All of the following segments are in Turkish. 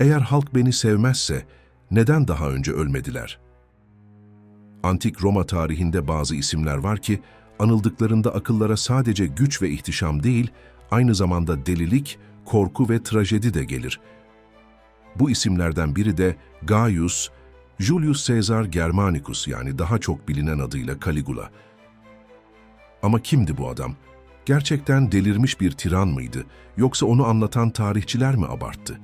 Eğer halk beni sevmezse neden daha önce ölmediler? Antik Roma tarihinde bazı isimler var ki anıldıklarında akıllara sadece güç ve ihtişam değil, aynı zamanda delilik, korku ve trajedi de gelir. Bu isimlerden biri de Gaius, Julius Caesar Germanicus yani daha çok bilinen adıyla Caligula. Ama kimdi bu adam? Gerçekten delirmiş bir tiran mıydı yoksa onu anlatan tarihçiler mi abarttı?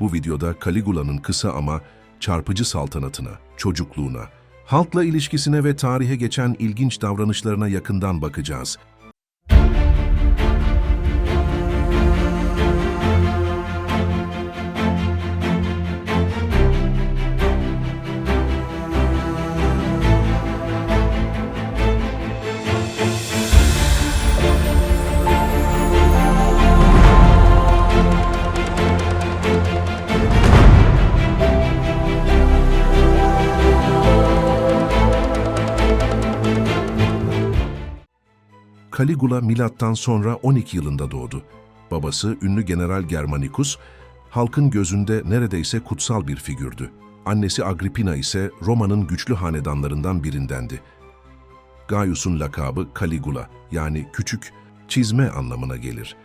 Bu videoda Caligula'nın kısa ama çarpıcı saltanatına, çocukluğuna, halkla ilişkisine ve tarihe geçen ilginç davranışlarına yakından bakacağız. Caligula milattan sonra 12 yılında doğdu. Babası ünlü General Germanicus, halkın gözünde neredeyse kutsal bir figürdü. Annesi Agrippina ise Roma'nın güçlü hanedanlarından birindendi. Gaius'un lakabı Caligula yani küçük, çizme anlamına gelir.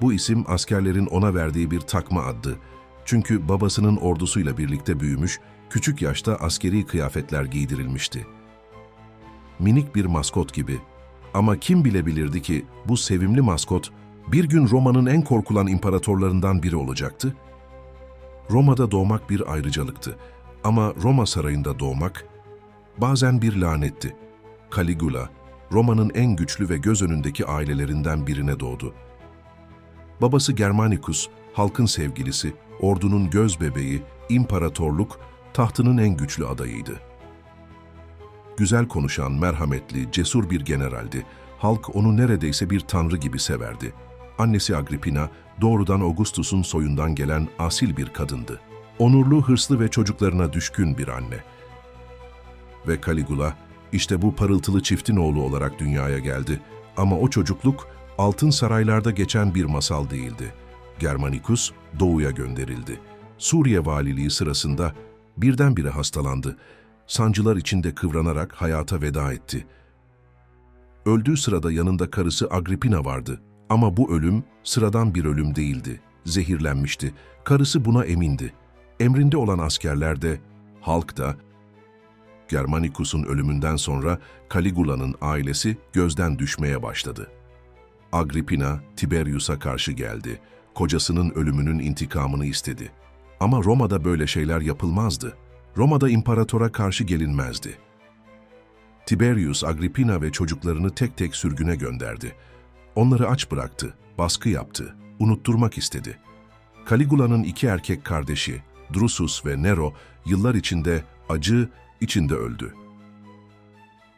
Bu isim askerlerin ona verdiği bir takma addı. Çünkü babasının ordusuyla birlikte büyümüş, küçük yaşta askeri kıyafetler giydirilmişti. Minik bir maskot gibi ama kim bilebilirdi ki bu sevimli maskot bir gün Roma'nın en korkulan imparatorlarından biri olacaktı? Roma'da doğmak bir ayrıcalıktı ama Roma sarayında doğmak bazen bir lanetti. Caligula, Roma'nın en güçlü ve göz önündeki ailelerinden birine doğdu. Babası Germanicus, halkın sevgilisi, ordunun göz bebeği, imparatorluk, tahtının en güçlü adayıydı güzel konuşan, merhametli, cesur bir generaldi. Halk onu neredeyse bir tanrı gibi severdi. Annesi Agrippina, doğrudan Augustus'un soyundan gelen asil bir kadındı. Onurlu, hırslı ve çocuklarına düşkün bir anne. Ve Caligula, işte bu parıltılı çiftin oğlu olarak dünyaya geldi. Ama o çocukluk, altın saraylarda geçen bir masal değildi. Germanicus, doğuya gönderildi. Suriye valiliği sırasında birdenbire hastalandı sancılar içinde kıvranarak hayata veda etti. Öldüğü sırada yanında karısı Agrippina vardı. Ama bu ölüm sıradan bir ölüm değildi. Zehirlenmişti. Karısı buna emindi. Emrinde olan askerler de, halk da, Germanicus'un ölümünden sonra Caligula'nın ailesi gözden düşmeye başladı. Agrippina, Tiberius'a karşı geldi. Kocasının ölümünün intikamını istedi. Ama Roma'da böyle şeyler yapılmazdı. Roma'da imparatora karşı gelinmezdi. Tiberius, Agrippina ve çocuklarını tek tek sürgüne gönderdi. Onları aç bıraktı, baskı yaptı, unutturmak istedi. Caligula'nın iki erkek kardeşi, Drusus ve Nero, yıllar içinde acı içinde öldü.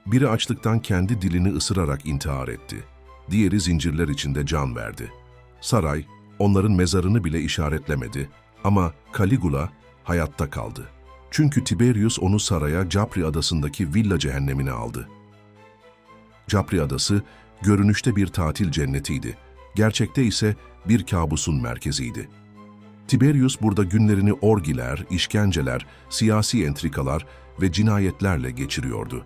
Biri açlıktan kendi dilini ısırarak intihar etti. Diğeri zincirler içinde can verdi. Saray, onların mezarını bile işaretlemedi ama Caligula hayatta kaldı. Çünkü Tiberius onu saraya Capri adasındaki villa cehennemine aldı. Capri adası görünüşte bir tatil cennetiydi. Gerçekte ise bir kabusun merkeziydi. Tiberius burada günlerini orgiler, işkenceler, siyasi entrikalar ve cinayetlerle geçiriyordu.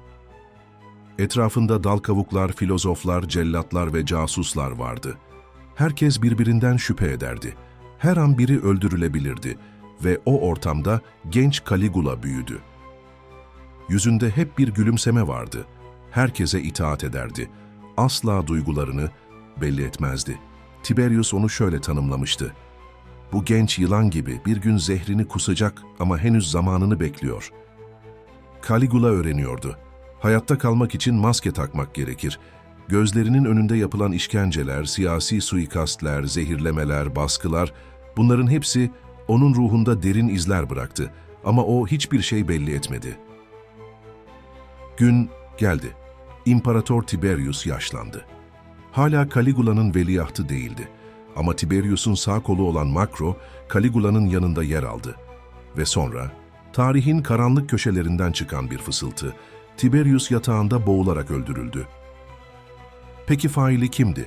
Etrafında dal kavuklar, filozoflar, cellatlar ve casuslar vardı. Herkes birbirinden şüphe ederdi. Her an biri öldürülebilirdi ve o ortamda genç Caligula büyüdü. Yüzünde hep bir gülümseme vardı. Herkese itaat ederdi. Asla duygularını belli etmezdi. Tiberius onu şöyle tanımlamıştı. Bu genç yılan gibi bir gün zehrini kusacak ama henüz zamanını bekliyor. Caligula öğreniyordu. Hayatta kalmak için maske takmak gerekir. Gözlerinin önünde yapılan işkenceler, siyasi suikastler, zehirlemeler, baskılar, bunların hepsi onun ruhunda derin izler bıraktı ama o hiçbir şey belli etmedi. Gün geldi. İmparator Tiberius yaşlandı. Hala Caligula'nın veliahtı değildi. Ama Tiberius'un sağ kolu olan Makro, Caligula'nın yanında yer aldı. Ve sonra, tarihin karanlık köşelerinden çıkan bir fısıltı, Tiberius yatağında boğularak öldürüldü. Peki faili kimdi?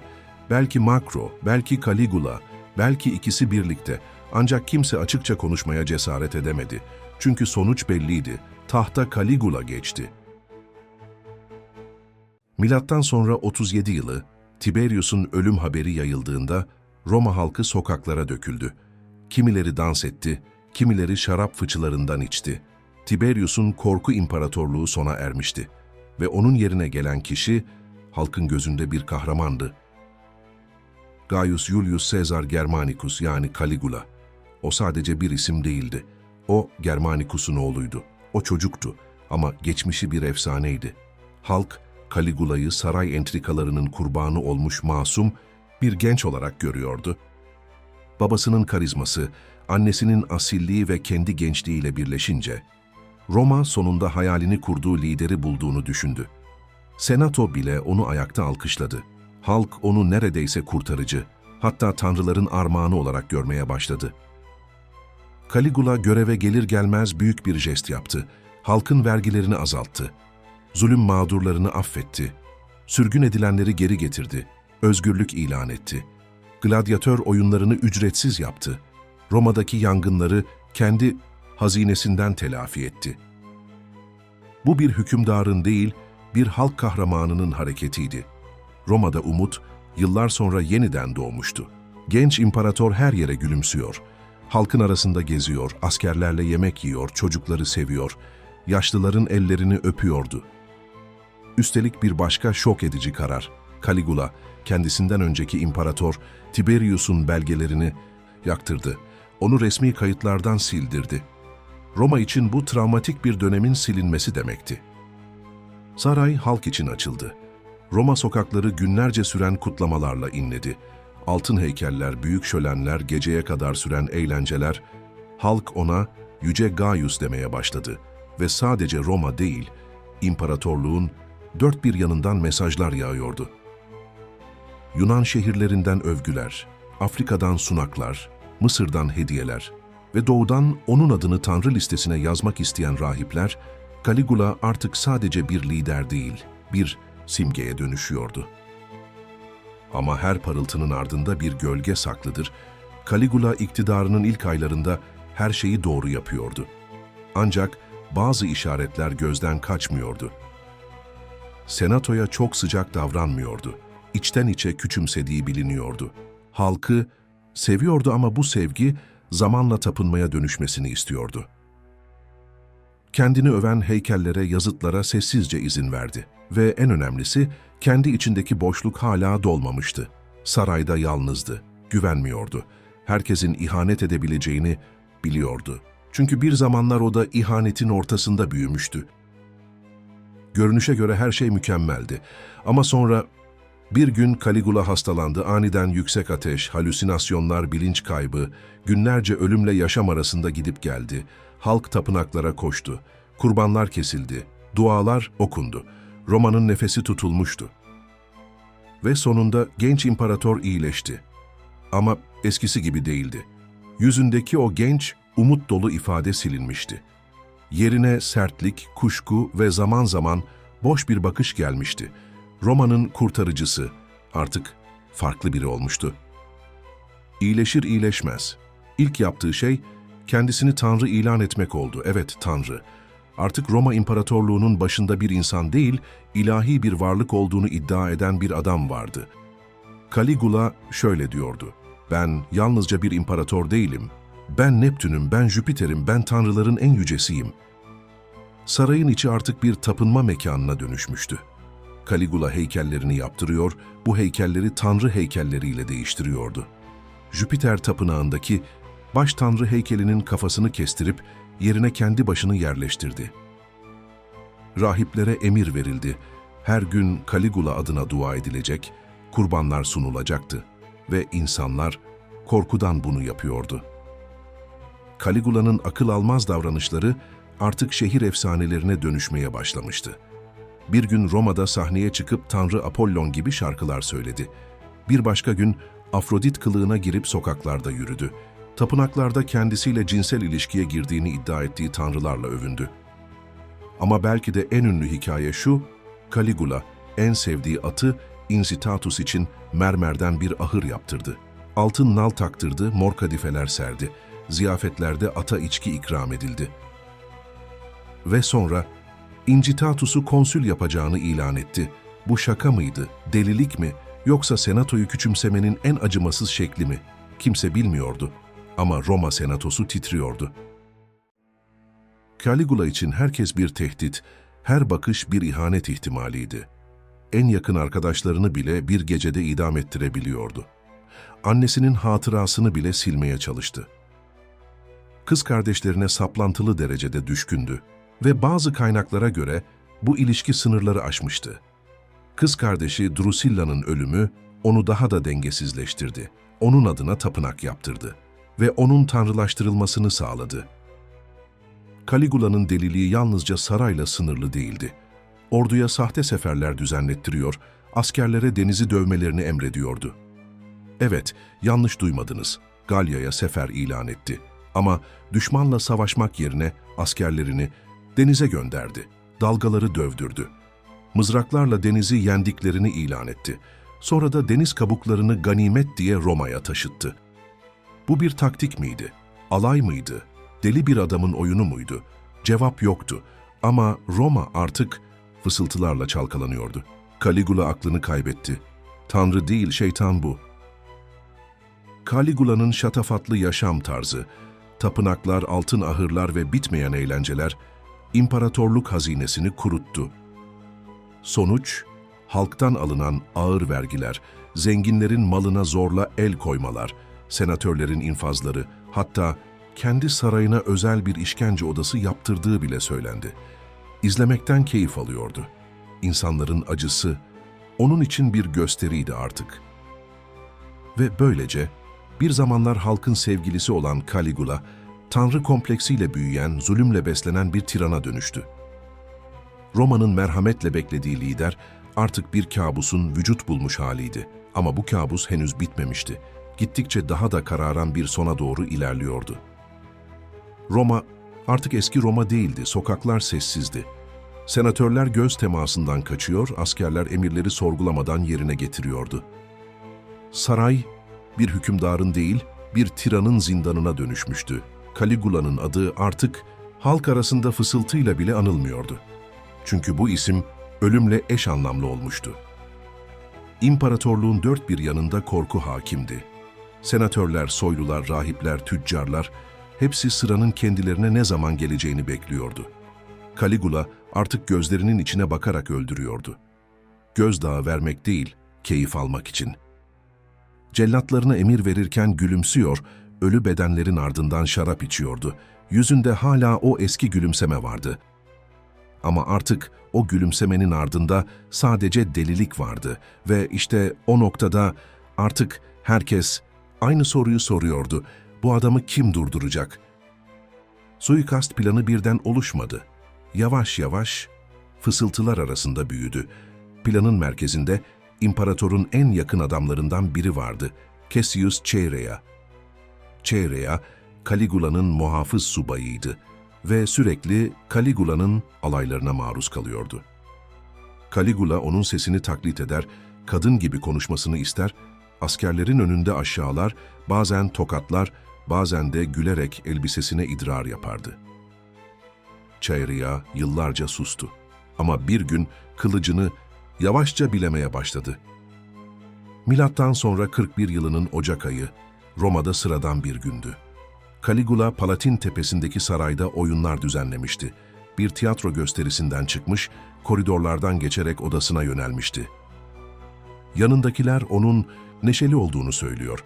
Belki Makro, belki Caligula, belki ikisi birlikte Ancak kimse açıkça konuşmaya cesaret edemedi. Çünkü sonuç belliydi. Tahta Caligula geçti. Milattan sonra 37 yılı, Tiberius'un ölüm haberi yayıldığında Roma halkı sokaklara döküldü. Kimileri dans etti, kimileri şarap fıçılarından içti. Tiberius'un korku imparatorluğu sona ermişti ve onun yerine gelen kişi halkın gözünde bir kahramandı. Gaius Julius Caesar Germanicus yani Caligula. O sadece bir isim değildi. O Germanicus'un oğluydu. O çocuktu ama geçmişi bir efsaneydi. Halk Caligula'yı saray entrikalarının kurbanı olmuş masum bir genç olarak görüyordu. Babasının karizması, annesinin asilliği ve kendi gençliğiyle birleşince Roma sonunda hayalini kurduğu lideri bulduğunu düşündü. Senato bile onu ayakta alkışladı. Halk onu neredeyse kurtarıcı, hatta tanrıların armağanı olarak görmeye başladı. Caligula göreve gelir gelmez büyük bir jest yaptı. Halkın vergilerini azalttı. Zulüm mağdurlarını affetti. Sürgün edilenleri geri getirdi. Özgürlük ilan etti. Gladyatör oyunlarını ücretsiz yaptı. Roma'daki yangınları kendi hazinesinden telafi etti. Bu bir hükümdarın değil, bir halk kahramanının hareketiydi. Roma'da umut, yıllar sonra yeniden doğmuştu. Genç imparator her yere gülümsüyor. Halkın arasında geziyor, askerlerle yemek yiyor, çocukları seviyor. Yaşlıların ellerini öpüyordu. Üstelik bir başka şok edici karar. Caligula, kendisinden önceki imparator Tiberius'un belgelerini yaktırdı. Onu resmi kayıtlardan sildirdi. Roma için bu travmatik bir dönemin silinmesi demekti. Saray halk için açıldı. Roma sokakları günlerce süren kutlamalarla inledi. Altın heykeller, büyük şölenler, geceye kadar süren eğlenceler, halk ona Yüce Gaius demeye başladı ve sadece Roma değil, imparatorluğun dört bir yanından mesajlar yağıyordu. Yunan şehirlerinden övgüler, Afrika'dan sunaklar, Mısır'dan hediyeler ve doğudan onun adını Tanrı listesine yazmak isteyen rahipler, Caligula artık sadece bir lider değil, bir simgeye dönüşüyordu. Ama her parıltının ardında bir gölge saklıdır. Caligula iktidarının ilk aylarında her şeyi doğru yapıyordu. Ancak bazı işaretler gözden kaçmıyordu. Senatoya çok sıcak davranmıyordu. İçten içe küçümsediği biliniyordu. Halkı seviyordu ama bu sevgi zamanla tapınmaya dönüşmesini istiyordu. Kendini öven heykellere, yazıtlara sessizce izin verdi ve en önemlisi kendi içindeki boşluk hala dolmamıştı. Sarayda yalnızdı, güvenmiyordu. Herkesin ihanet edebileceğini biliyordu. Çünkü bir zamanlar o da ihanetin ortasında büyümüştü. Görünüşe göre her şey mükemmeldi. Ama sonra bir gün Caligula hastalandı, aniden yüksek ateş, halüsinasyonlar, bilinç kaybı, günlerce ölümle yaşam arasında gidip geldi. Halk tapınaklara koştu, kurbanlar kesildi, dualar okundu. Roma'nın nefesi tutulmuştu. Ve sonunda genç imparator iyileşti. Ama eskisi gibi değildi. Yüzündeki o genç, umut dolu ifade silinmişti. Yerine sertlik, kuşku ve zaman zaman boş bir bakış gelmişti. Roma'nın kurtarıcısı artık farklı biri olmuştu. İyileşir iyileşmez. İlk yaptığı şey kendisini Tanrı ilan etmek oldu. Evet Tanrı. Artık Roma İmparatorluğu'nun başında bir insan değil, ilahi bir varlık olduğunu iddia eden bir adam vardı. Caligula şöyle diyordu. Ben yalnızca bir imparator değilim. Ben Neptün'üm, ben Jüpiter'im, ben tanrıların en yücesiyim. Sarayın içi artık bir tapınma mekanına dönüşmüştü. Caligula heykellerini yaptırıyor, bu heykelleri tanrı heykelleriyle değiştiriyordu. Jüpiter tapınağındaki baş tanrı heykelinin kafasını kestirip yerine kendi başını yerleştirdi. Rahiplere emir verildi. Her gün Caligula adına dua edilecek, kurbanlar sunulacaktı ve insanlar korkudan bunu yapıyordu. Caligula'nın akıl almaz davranışları artık şehir efsanelerine dönüşmeye başlamıştı. Bir gün Roma'da sahneye çıkıp Tanrı Apollon gibi şarkılar söyledi. Bir başka gün Afrodit kılığına girip sokaklarda yürüdü. Tapınaklarda kendisiyle cinsel ilişkiye girdiğini iddia ettiği tanrılarla övündü. Ama belki de en ünlü hikaye şu, Caligula en sevdiği atı Incitatus için mermerden bir ahır yaptırdı. Altın nal taktırdı, mor kadifeler serdi. Ziyafetlerde ata içki ikram edildi. Ve sonra incitatus'u konsül yapacağını ilan etti. Bu şaka mıydı, delilik mi, yoksa senatoyu küçümsemenin en acımasız şekli mi? Kimse bilmiyordu. Ama Roma senatosu titriyordu. Caligula için herkes bir tehdit, her bakış bir ihanet ihtimaliydi. En yakın arkadaşlarını bile bir gecede idam ettirebiliyordu. Annesinin hatırasını bile silmeye çalıştı. Kız kardeşlerine saplantılı derecede düşkündü ve bazı kaynaklara göre bu ilişki sınırları aşmıştı. Kız kardeşi Drusilla'nın ölümü onu daha da dengesizleştirdi. Onun adına tapınak yaptırdı ve onun tanrılaştırılmasını sağladı. Caligula'nın deliliği yalnızca sarayla sınırlı değildi. Orduya sahte seferler düzenlettiriyor, askerlere denizi dövmelerini emrediyordu. Evet, yanlış duymadınız. Galya'ya sefer ilan etti. Ama düşmanla savaşmak yerine askerlerini denize gönderdi. Dalgaları dövdürdü. Mızraklarla denizi yendiklerini ilan etti. Sonra da deniz kabuklarını ganimet diye Roma'ya taşıttı. Bu bir taktik miydi? Alay mıydı? Deli bir adamın oyunu muydu? Cevap yoktu. Ama Roma artık fısıltılarla çalkalanıyordu. Caligula aklını kaybetti. Tanrı değil, şeytan bu. Caligula'nın şatafatlı yaşam tarzı, tapınaklar, altın ahırlar ve bitmeyen eğlenceler, imparatorluk hazinesini kuruttu. Sonuç, halktan alınan ağır vergiler, zenginlerin malına zorla el koymalar, senatörlerin infazları, hatta kendi sarayına özel bir işkence odası yaptırdığı bile söylendi. İzlemekten keyif alıyordu. İnsanların acısı, onun için bir gösteriydi artık. Ve böylece, bir zamanlar halkın sevgilisi olan Caligula, tanrı kompleksiyle büyüyen, zulümle beslenen bir tirana dönüştü. Roma'nın merhametle beklediği lider artık bir kabusun vücut bulmuş haliydi. Ama bu kabus henüz bitmemişti. Gittikçe daha da kararan bir sona doğru ilerliyordu. Roma artık eski Roma değildi, sokaklar sessizdi. Senatörler göz temasından kaçıyor, askerler emirleri sorgulamadan yerine getiriyordu. Saray, bir hükümdarın değil, bir tiranın zindanına dönüşmüştü. Caligula'nın adı artık halk arasında fısıltıyla bile anılmıyordu. Çünkü bu isim ölümle eş anlamlı olmuştu. İmparatorluğun dört bir yanında korku hakimdi. Senatörler, soylular, rahipler, tüccarlar hepsi sıranın kendilerine ne zaman geleceğini bekliyordu. Caligula artık gözlerinin içine bakarak öldürüyordu. Gözdağı vermek değil, keyif almak için. Cellatlarına emir verirken gülümsüyor, ölü bedenlerin ardından şarap içiyordu. Yüzünde hala o eski gülümseme vardı. Ama artık o gülümsemenin ardında sadece delilik vardı ve işte o noktada artık herkes aynı soruyu soruyordu. Bu adamı kim durduracak? Suikast planı birden oluşmadı. Yavaş yavaş fısıltılar arasında büyüdü. Planın merkezinde imparatorun en yakın adamlarından biri vardı. Cassius Chaerea. Chaerea, Caligula'nın muhafız subayıydı ve sürekli Caligula'nın alaylarına maruz kalıyordu. Caligula onun sesini taklit eder, kadın gibi konuşmasını ister, askerlerin önünde aşağılar, bazen tokatlar, bazen de gülerek elbisesine idrar yapardı. Chaerea yıllarca sustu. Ama bir gün kılıcını yavaşça bilemeye başladı. Milattan sonra 41 yılının Ocak ayı, Roma'da sıradan bir gündü. Caligula, Palatin tepesindeki sarayda oyunlar düzenlemişti. Bir tiyatro gösterisinden çıkmış, koridorlardan geçerek odasına yönelmişti. Yanındakiler onun neşeli olduğunu söylüyor.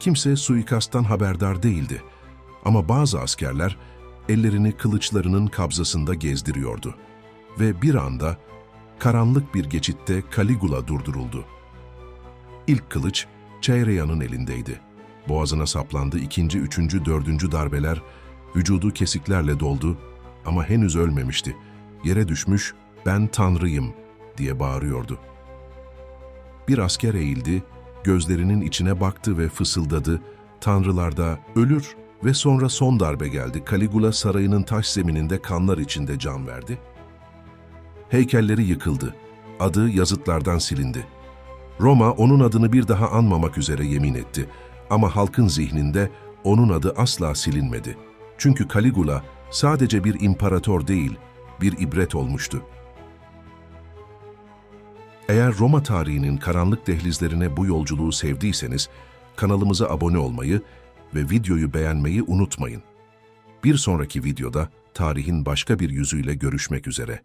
Kimse suikasttan haberdar değildi. Ama bazı askerler ellerini kılıçlarının kabzasında gezdiriyordu. Ve bir anda karanlık bir geçitte Caligula durduruldu. İlk kılıç Chaerea'nın elindeydi. Boğazına saplandı ikinci, üçüncü, dördüncü darbeler, vücudu kesiklerle doldu ama henüz ölmemişti. Yere düşmüş, ben Tanrıyım diye bağırıyordu. Bir asker eğildi, gözlerinin içine baktı ve fısıldadı, Tanrılar da ölür ve sonra son darbe geldi. Caligula sarayının taş zemininde kanlar içinde can verdi. Heykelleri yıkıldı. Adı yazıtlardan silindi. Roma onun adını bir daha anmamak üzere yemin etti. Ama halkın zihninde onun adı asla silinmedi. Çünkü Caligula sadece bir imparator değil, bir ibret olmuştu. Eğer Roma tarihinin karanlık dehlizlerine bu yolculuğu sevdiyseniz, kanalımıza abone olmayı ve videoyu beğenmeyi unutmayın. Bir sonraki videoda tarihin başka bir yüzüyle görüşmek üzere.